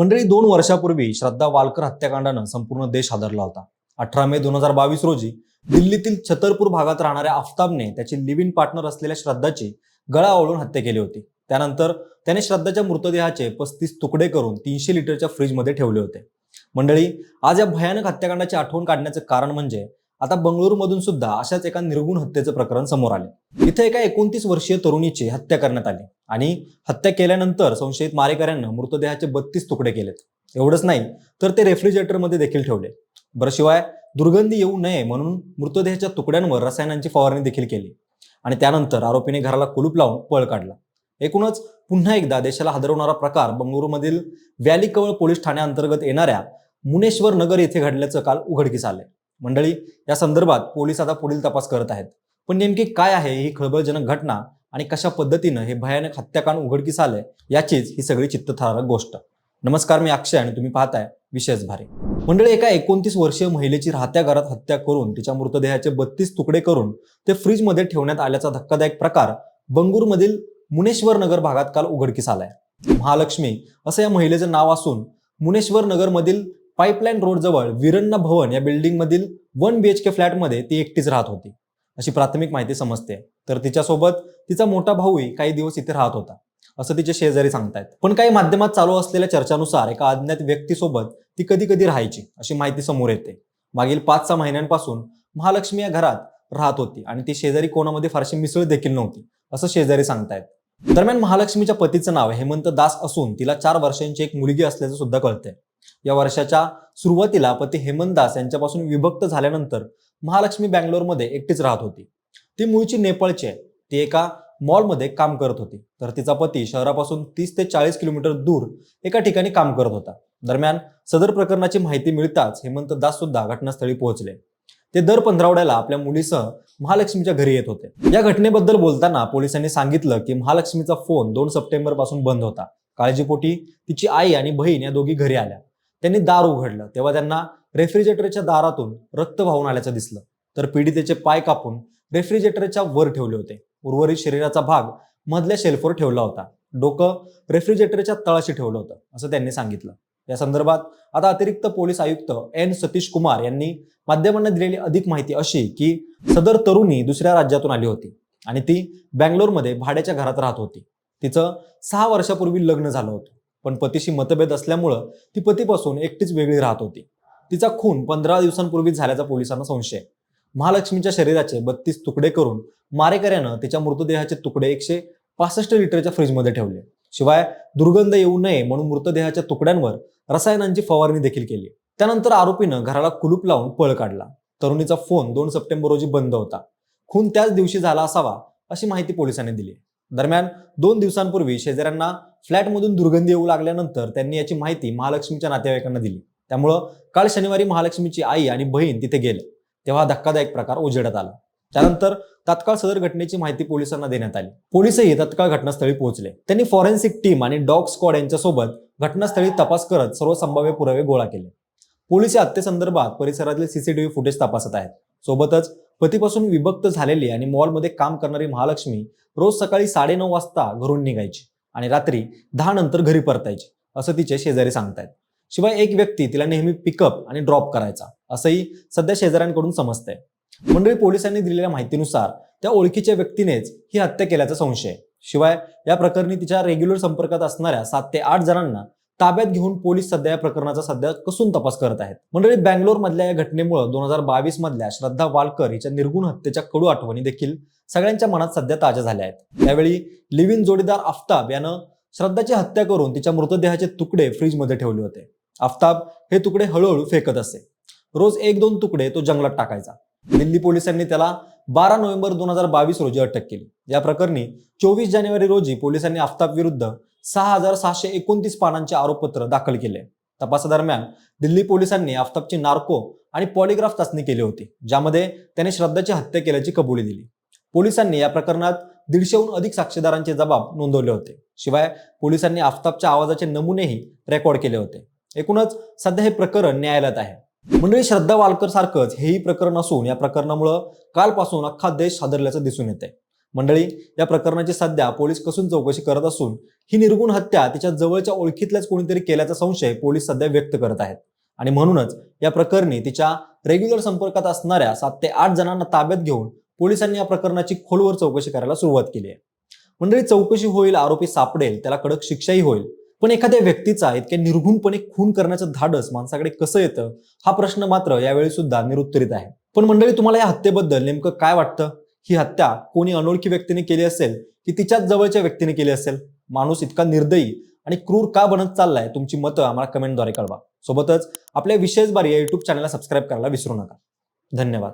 मंडळी दोन वर्षापूर्वी श्रद्धा वालकर हत्याकांडानं संपूर्ण देश हादरला होता. अठरा मे दोन हजार बावीस रोजी दिल्लीतील छतरपूर भागात राहणाऱ्या आफताबने त्याची लिव्ह इन पार्टनर असलेल्या श्रद्धाची गळा ओळून हत्या केली होती. त्यानंतर त्याने श्रद्धाच्या मृतदेहाचे पस्तीस तुकडे करून तीनशे लिटरच्या फ्रीजमध्ये ठेवले होते. मंडळी आज या भयानक हत्याकांडाची आठवण काढण्याचं कारण म्हणजे आता बंगळुरूमधून सुद्धा अशाच एका निर्गुण हत्येचं प्रकरण समोर आले. इथे एका एकोणतीस वर्षीय तरुणीची हत्या करण्यात आली आणि हत्या केल्यानंतर संशयित मारेकऱ्यांना मृतदेहाचे बत्तीस तुकडे केलेत. एवढंच नाही तर ते रेफ्रिजरेटरमध्ये देखील ठेवले. बरं शिवाय दुर्गंधी येऊ नये म्हणून मृतदेहाच्या तुकड्यांवर रसायनांची फवारणी देखील केली आणि त्यानंतर आरोपीने घराला कुलूप लावून पळ काढला. एकूणच पुन्हा एकदा देशाला हादरवणारा प्रकार बंगळुरूमधील व्हॅली कवळ पोलीस ठाण्याअंतर्गत येणाऱ्या मुनेश्वर नगर येथे घडल्याचं काल उघडकीस आलंय. मंडळी या संदर्भात पोलीस आता पुढील तपास करत आहेत. पण नेमकी काय आहे ही खळबळजनक घटना आणि कशा पद्धतीनं हे भयानक हत्याकांड उघडकीस आलंय याचीच ही सगळी चित्तथरारक गोष्ट. नमस्कार मी अक्षय आणि तुम्ही पाहताय विशेष भारी. मंडळी एका एकोणतीस वर्षीय महिलेची राहत्या घरात हत्या करून तिच्या मृतदेहाचे बत्तीस तुकडे करून ते फ्रीजमध्ये ठेवण्यात आल्याचा धक्कादायक प्रकार बंगूरमधील मुनेश्वर नगर भागात काल उघडकीस आलाय. महालक्ष्मी असं या महिलेचं नाव असून मुनेश्वर नगरमधील पाईपलाईन रोड जवळ विरण्णा भवन या बिल्डिंगमधील वन बीएचके फ्लॅटमध्ये ती एकटीच राहत होती. अशी प्राथमिक माहिती समजते. तर तिच्यासोबत तिचा मोठा भाऊही काही दिवस इथे राहत होता असं तिचे शेजारी सांगतायत. पण काही माध्यमात चालू असलेल्या चर्चानुसार एका अज्ञात व्यक्तीसोबत ती कधी कधी राहायची अशी माहिती समोर येते. मागील पाच सहा महिन्यांपासून महालक्ष्मी या घरात राहत होती आणि ती शेजारी कोणामध्ये फारशी मिसळ देखील नव्हती असं शेजारी सांगतायत. दरम्यान महालक्ष्मीच्या पतीचं नाव हेमंत दास असून तिला चार वर्षांची एक मुलगी असल्याचं सुद्धा कळतंय. या वर्षाच्या सुरुवातीला पती हेमंत दास यांच्यापासून विभक्त झाल्यानंतर महालक्ष्मी बँगलोरमध्ये एकटीच राहत होती. ती मूळची नेपाळची आहे. ती एका मॉलमध्ये काम करत होती. तर तिचा पती शहरापासून तीस ते चाळीस किलोमीटर दूर एका ठिकाणी काम करत होता. दरम्यान सदर प्रकरणाची माहिती मिळताच हेमंत दास सुद्धा घटनास्थळी पोहोचले. ते दर पंधरावड्याला आपल्या मुलीसह महालक्ष्मीच्या घरी येत होते. या घटनेबद्दल बोलताना पोलिसांनी सांगितलं की महालक्ष्मीचा फोन दोन सप्टेंबरपासून बंद होता. काळजीपोटी तिची आई आणि बहीण या दोघी घरी आल्या. त्यांनी दार उघडलं. तेव्हा त्यांना रेफ्रिजरेटरच्या दारातून रक्त वाहून आल्याचं दिसलं. तर पीडितेचे पाय कापून रेफ्रिजरेटरच्या वर ठेवले होते. उर्वरित शरीराचा भाग मधल्या शेल्फवर ठेवला होता. डोकं रेफ्रिजरेटरच्या तळाशी ठेवलं होतं असं त्यांनी सांगितलं. या संदर्भात आता अतिरिक्त पोलीस आयुक्त एन. सतीश कुमार यांनी माध्यमांना दिलेली अधिक माहिती अशी की सदर तरुणी दुसऱ्या राज्यातून आली होती आणि ती बँगलोरमध्ये भाड्याच्या घरात राहत होती. तिचं सहा वर्षापूर्वी लग्न झालं होतं. पण पतीशी मतभेद असल्यामुळं ती पतीपासून एकटीच वेगळी राहत होती. तिचा खून पंधरा दिवसांपूर्वी झाल्याचा पोलिसांना संशय. महालक्ष्मीच्या शरीराचे बत्तीस तुकडे करून मारेकऱ्यानं तिच्या मृतदेहाचे तुकडे एकशे पासष्ट लिटरच्या फ्रीजमध्ये ठेवले. शिवाय दुर्गंध येऊ नये म्हणून मृतदेहाच्या तुकड्यांवर रसायनांची फवारणी देखील केली. त्यानंतर आरोपीनं घराला कुलूप लावून पळ काढला. तरुणीचा फोन दोन सप्टेंबर रोजी बंद होता. खून त्याच दिवशी झाला असावा अशी माहिती पोलिसांनी दिली. दरम्यान दोन दिवसांपूर्वी शेजाऱ्यांना फ्लॅटमधून दुर्गंधी येऊ लागल्यानंतर त्यांनी याची माहिती महालक्ष्मीच्या नातेवाईकांना दिली. त्यामुळं काल शनिवारी महालक्ष्मीची आई आणि बहीण तिथे गेले. तेव्हा धक्कादायक प्रकार उजेडात आला. त्यानंतर तात्काळ सदर घटनेची माहिती पोलिसांना देण्यात आली. पोलिसही तत्काळ घटनास्थळी पोहोचले. त्यांनी फॉरेन्सिक टीम आणि डॉग स्क्वॉड यांच्यासोबत घटनास्थळी तपास करत सर्व संभाव्य पुरावे गोळा केले. पोलीस या हत्येसंदर्भात परिसरातील सीसीटीव्ही फुटेज तपासत आहेत. सोबतच पतीपासून विभक्त झालेली आणि मॉलमध्ये काम करणारी महालक्ष्मी रोज सकाळी साडेनऊ वाजता घरून निघायची. आणि रात्री दहा नंतर घरी परतायची असं तिचे शेजारी सांगतायत. शिवाय एक व्यक्ती तिला नेहमी पिकअप आणि ड्रॉप करायचा असंही सध्या शेजाऱ्यांकडून समजतंय. मंडळी पोलिसांनी दिलेल्या माहितीनुसार त्या ओळखीच्या व्यक्तीनेच ही हत्या केल्याचा संशय शिवाय या प्रकरणी तिच्या रेग्युलर संपर्कात असणाऱ्या सात ते आठ जणांना ताब्यात घेऊन पोलीस सध्या या प्रकरणाचा सध्या कसून तपास करत आहेत. मंडळी बँगलोर मधल्या या घटनेमुळे दोन हजार बावीस मधल्या श्रद्धा वालकर हिच्या निर्गुण हत्येच्या कडू आठवणी देखील सगळ्यांच्या मनात सध्या ताज्या झाल्या आहेत. त्यावेळी लिव्हिन जोडीदार आफताब यानं श्रद्धाची हत्या करून तिच्या मृतदेहाचे तुकडे फ्रीजमध्ये ठेवले होते. आफताब हे तुकडे हळूहळू फेकत असे. रोज एक दोन तुकडे तो जंगलात टाकायचा. दिल्ली पोलिसांनी त्याला बारा नोव्हेंबर दोन हजार बावीस रोजी अटक केली. या प्रकरणी चोवीस जानेवारी रोजी पोलिसांनी आफताब विरुद्ध सहा हजार सहाशे एकोणतीस पानांचे आरोपपत्र दाखल केले. तपासादरम्यान दिल्ली पोलिसांनी आफताबची नार्को आणि पॉलिग्राफ चाचणी केली होती ज्यामध्ये त्याने श्रद्धाची हत्या केल्याची कबुली दिली. पोलिसांनी या प्रकरणात दीडशेहून अधिक साक्षीदारांचे जबाब नोंदवले होते. शिवाय पोलिसांनी आफताबच्या आवाजाचे नमुनेही रेकॉर्ड केले होते. एकूणच सध्या हे प्रकरण न्यायालयात आहे. मंडळी श्रद्धा वालकर सारखंच हेही प्रकरण असून या प्रकरणामुळं कालपासून अख्खा देश हादरल्याचं दिसून येते मंडळी या प्रकरणाची सध्या पोलीस कसून चौकशी करत असून ही निर्गुण हत्या तिच्या जवळच्या ओळखीतल्याच कोणीतरी केल्याचा संशय पोलीस सध्या व्यक्त करत आहेत. आणि म्हणूनच या प्रकरणी तिच्या रेग्युलर संपर्कात असणाऱ्या सात ते आठ जणांना ताब्यात घेऊन पोलिसांनी या प्रकरणाची खोलवर चौकशी करायला सुरुवात केली आहे. मंडळी चौकशी होईल आरोपी सापडेल त्याला कडक शिक्षाही होईल. पण एखाद्या व्यक्तीचा इतक्या निर्घुणपणे खून करण्याचं धाडस माणसाकडे कसं येतं? हा प्रश्न मात्र यावेळी सुद्धा निरुत्तरित आहे. पण मंडळी तुम्हाला या हत्येबद्दल नेमकं काय वाटतं? ही हत्या कोणी अनोळखी व्यक्तीने केली असेल की तिच्याच जवळच्या व्यक्तीने केली असेल? माणूस इतका निर्दयी आणि क्रूर का बनत चाललाय? तुमची मतं आम्हाला कमेंटद्वारे कळवा. सोबतच आपल्या विशेष बारी या युट्यूब चॅनलला सबस्क्राईब करायला विसरू नका. धन्यवाद.